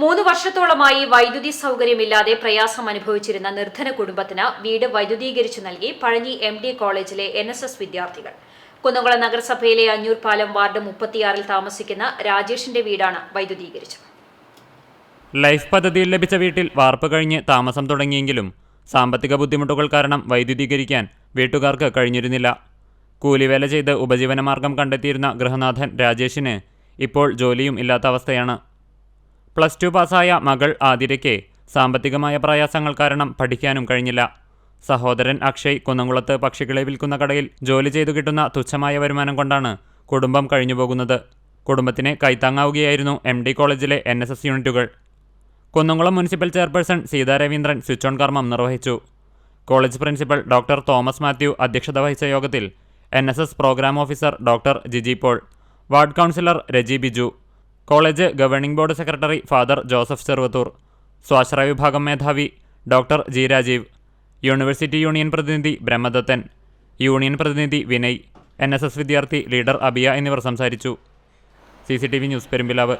മൂന്ന് വർഷത്തോളമായി വൈദ്യുതി സൗകര്യമില്ലാതെ പ്രയാസം അനുഭവിച്ചിരുന്ന നിർധന കുടുംബത്തിന് വീട് വൈദ്യുതീകരിച്ചു നൽകി പഴഞ്ഞി എം ഡി കോളേജിലെ എൻ എസ് എസ് വിദ്യാർത്ഥികൾ. കുന്നംകുളം നഗരസഭയിലെ അഞ്ഞൂർ പാലം വാർഡ് മുപ്പത്തിയാറിൽ താമസിക്കുന്ന രാജേഷിന്റെ വീടാണ് വൈദ്യുതീകരിച്ചത്. ലൈഫ് പദ്ധതിയിൽ ലഭിച്ച വീട്ടിൽ വാർപ്പ് കഴിഞ്ഞ് താമസം തുടങ്ങിയെങ്കിലും സാമ്പത്തിക ബുദ്ധിമുട്ടുകൾ കാരണം വൈദ്യുതീകരിക്കാൻ വീട്ടുകാർക്ക് കഴിഞ്ഞിരുന്നില്ല. കൂലിവേല ചെയ്ത് ഉപജീവനമാർഗം കണ്ടെത്തിയിരുന്ന ഗൃഹനാഥൻ രാജേഷിന് ഇപ്പോൾ ജോലിയും ഇല്ലാത്ത അവസ്ഥയാണ്. പ്ലസ് ടു പാസ്സായ മകൾ ആതിരയ്ക്ക് സാമ്പത്തികമായ പ്രയാസങ്ങൾ കാരണം പഠിക്കാനും കഴിഞ്ഞില്ല. സഹോദരൻ അക്ഷയ് കുന്നംകുളത്ത് പക്ഷികളെ വിൽക്കുന്ന കടയിൽ ജോലി ചെയ്തു കിട്ടുന്ന തുച്ഛമായ വരുമാനം കൊണ്ടാണ് കുടുംബം കഴിഞ്ഞുപോകുന്നത്. കുടുംബത്തിന് കൈത്താങ്ങാവുകയായിരുന്നു എം ഡി കോളേജിലെ എൻ എസ് എസ് യൂണിറ്റുകൾ. Kunnamkulam municipal chairperson Seetha Raveendran switch on കർമ്മം നിർവഹിച്ചു. College principal doctor Thomas Mathew അധ്യക്ഷത വഹിച്ച യോഗത്തിൽ N programme officer doctor Jiji Paul ward councillor Reji Biju college governing board secretary father Joseph Cheruvathur. സ്വാശ്രയ വിഭാഗം മേധാവി doctor G Rajeev. University union പ്രതിനിധി Brahmadathan. Union പ്രതിനിധി വിനയ്. എൻ വിദ്യാർത്ഥി ലീഡർ അബിയ എന്നിവർ സംസാരിച്ചു. C news Perumpilavu.